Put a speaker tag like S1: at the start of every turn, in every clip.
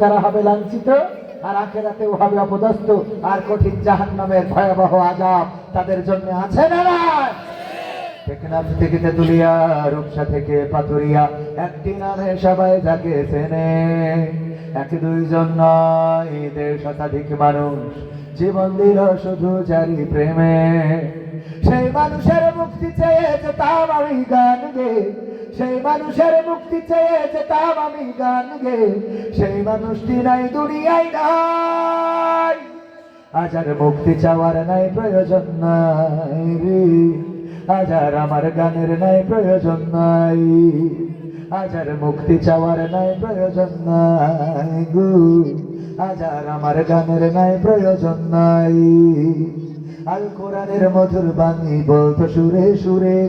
S1: তারা হবে লাঞ্ছিত, আর আখেরাতেও হবে অপদস্থ, আর কঠিন জাহান নামের ভয়াবহ আজাব তাদের জন্য আছে না নাই? টেকনাফ থেকে তেতুলিয়া রূপসা থেকে পাথুরিয়া, একটি নামে সবাই যাকে চেনে। এক দুইজন নয় দেড় শতাধিক মানুষ, জীবন দিল শুধু জারি প্রেমে। সেই মানুষের মুক্তি চেয়ে যেতাম আমি গান গে। সেই মানুষের মুক্তি চেয়ে যেতাম আমি গান গে। সেই মানুষটি নাই, দুনিয়ায় নাই। আজ আর মুক্তি চাওয়ার নাই, প্রয়োজন নাই রে। আজ আর আমার গানের নাই, প্রয়োজন নাই। আজ আর মুক্তি চাওয়ার নাই, প্রয়োজন নাই গু। আজ আর আমার গানের নাই, প্রয়োজন নাই। আল কোরআনের মধুর বাণী বলতো সুরে সুরে।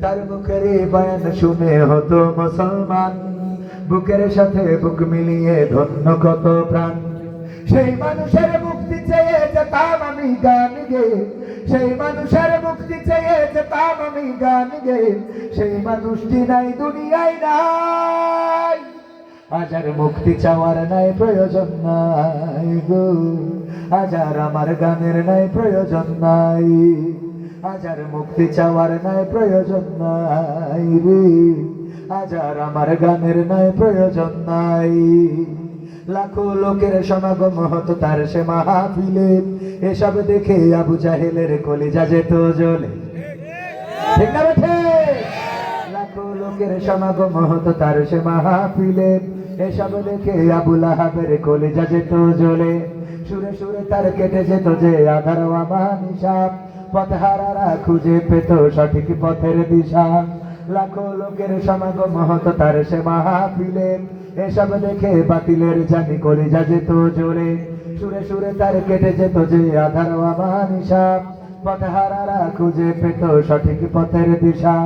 S1: তার মুখের বয়ান শুনে হতো মুসলমান। বুকের সাথে বুক মিলিয়ে ধন্য কত প্রাণ। সেই মানুষের মুক্তি চেয়ে যেতাম আমি গান গে। সেই মানুষের মুক্তি চেয়ে যেতাম আমি গান গে। সেই মানুষটি নাই, দুনিয়ায় নাই। আজ আর মুক্তি চাওয়ার নাই, প্রয়োজন নাই গো। আজ আর আমার গানের নাই, প্রয়োজন নাই। আজ আর মুক্তি চাওয়ার নাই প্রয়োজন নাই রে। আজ আর আমার গানের নাই প্রয়োজন নাই। লাখো লোকের সমাগম হতো তার সে মাহফিলে। এসব দেখে আবু জাহেলের কলিজা যেত জ্বলে। ঠিক না লাখো লোকের সমাগম হতো তার সে মাহফিলে। এসব দেখে আবুল আহাবের কলিজা যেত জ্বলে। সুরে সুরে তার কেটে যেত যে আধার আমানিসাব পথহারারা খুঁজে পেত সঠিক পথের দিশা। লাখো লোকের সমাগম হতো তার সে মাহফিলে। এসব দেখে বাতিলের জানি কলিজা যেত জোরে। সুরে সুরে তার কেটে যেত যে আধার আমানিসাব পথহারারা খুঁজে পেত সঠিক পথের দিশা।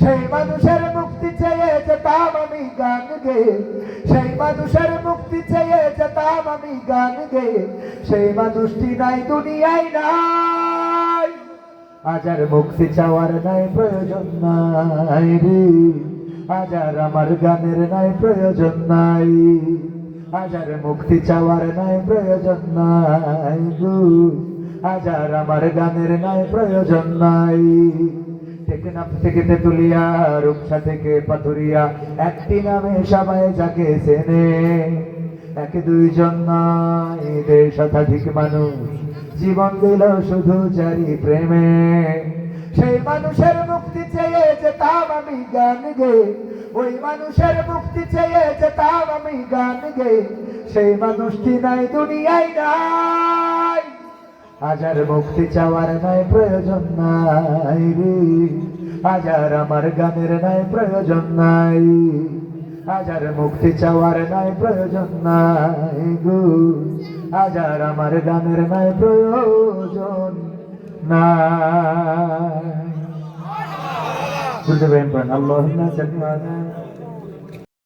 S1: সেই মানুষের মুক্তি চেয়ে যেতাম আমি গান গে। সেই মানুষের মুক্তি চেয়ে যেতাম আমি গান গে। সেই মানুষটি নাই, দুনিয়ায় নাই। আজ আর মুক্তি চাওয়ার নাই প্রয়োজন নাই রে। আজ আর আমার গানের নাই প্রয়োজন নাই। আজ আর মুক্তি চাওয়ার নাই প্রয়োজন নাই গো। আজ আর আমার গানের নাই প্রয়োজন নাই। টেকনাফ থেকে তেতুলিয়া, রূপসা থেকে পাথুরিয়া, একটি নামে সবাই যাকে চেনে। এক দুইজন নয় দেড় শতাধিক মানুষ। জীবন দিল শুধু জারি প্রেমে। সেই মানুষের মুক্তি চেয়ে যেতাম আমি গান গে। ওই মানুষের মুক্তি চেয়ে যেতাম আমি গান গে। সেই মানুষটি নাই, দুনিয়ায় নাই। আজার মুক্তি চাওয়ার নাই, প্রয়োজন নাই রে। আজার আমার গানের নাই, প্রয়োজন নাই। আজার মুক্তি চাওয়ার নাই প্রয়োজন নাই গো। আজার আমার গানের নাই প্রয়োজন নাই। বুঝতে পারেন আল্লাহ